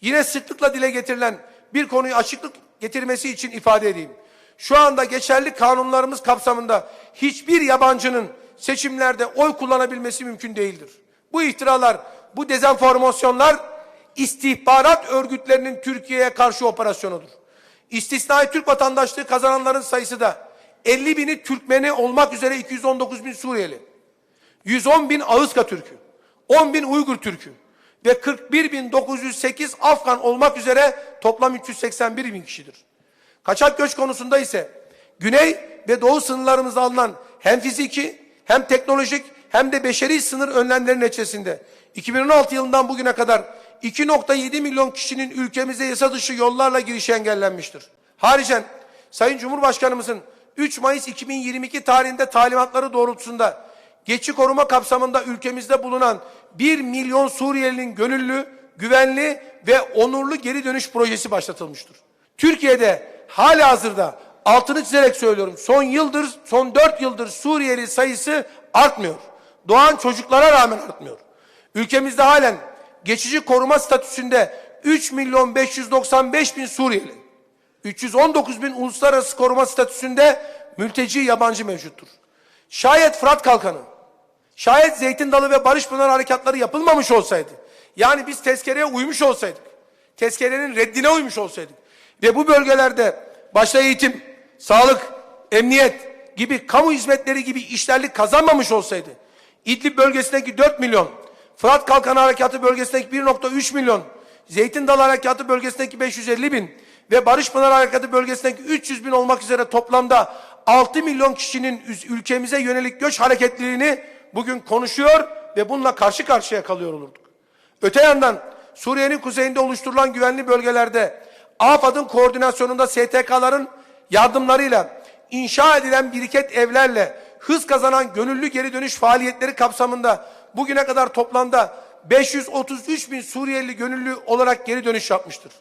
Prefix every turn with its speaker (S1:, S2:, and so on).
S1: Yine sıklıkla dile getirilen bir konuyu açıklık getirmesi için ifade edeyim. Şu anda geçerli kanunlarımız kapsamında hiçbir yabancının seçimlerde oy kullanabilmesi mümkün değildir. Bu iftiralar, bu dezenformasyonlar istihbarat örgütlerinin Türkiye'ye karşı operasyonudur. İstisnai Türk vatandaşlığı kazananların sayısı da 50 bini Türkmeni olmak üzere 219 bin Suriyeli, 110 bin Ağızka Türk'ü, 10 bin Uygur Türk'ü ve 41.908 Afgan olmak üzere toplam 381 bin kişidir. Kaçak göç konusunda ise güney ve doğu sınırlarımızda alınan hem fiziki hem teknolojik hem de beşeri sınır önlemleri neticesinde 2016 yılından bugüne kadar 2.7 milyon kişinin ülkemize yasa dışı yollarla girişi engellenmiştir. Haricen Sayın Cumhurbaşkanımızın 3 Mayıs 2022 tarihinde talimatları doğrultusunda geçici koruma kapsamında ülkemizde bulunan 1 milyon Suriyelinin gönüllü, güvenli ve onurlu geri dönüş projesi başlatılmıştır. Türkiye'de hala hazırda altını çizerek söylüyorum son yıldır, son 4 yıldır Suriyeli sayısı artmıyor. Doğan çocuklara rağmen artmıyor. Ülkemizde halen geçici koruma statüsünde 3 milyon 595 bin Suriyeli, 319 bin uluslararası koruma statüsünde mülteci yabancı mevcuttur. Şayet Fırat Kalkanı, şayet Zeytin Dalı ve Barış Pınar harekatları yapılmamış olsaydı, yani biz tezkereye uymuş olsaydık, tezkerenin reddine uymuş olsaydık ve bu bölgelerde başta eğitim, sağlık, emniyet gibi kamu hizmetleri gibi işlerlik kazanmamış olsaydı, İdlib bölgesindeki 4 milyon, Fırat Kalkanı Harekatı bölgesindeki 1.3 milyon, Zeytin Dalı Harekatı bölgesindeki 550 bin ve Barış Pınar Harekatı bölgesindeki 300 bin olmak üzere toplamda 6 milyon kişinin ülkemize yönelik göç hareketliliğini bugün konuşuyor ve bununla karşı karşıya kalıyor olurduk. Öte yandan Suriye'nin kuzeyinde oluşturulan güvenli bölgelerde AFAD'ın koordinasyonunda STK'ların yardımlarıyla inşa edilen biriket evlerle hız kazanan gönüllü geri dönüş faaliyetleri kapsamında bugüne kadar toplamda 533 bin Suriyeli gönüllü olarak geri dönüş yapmıştır.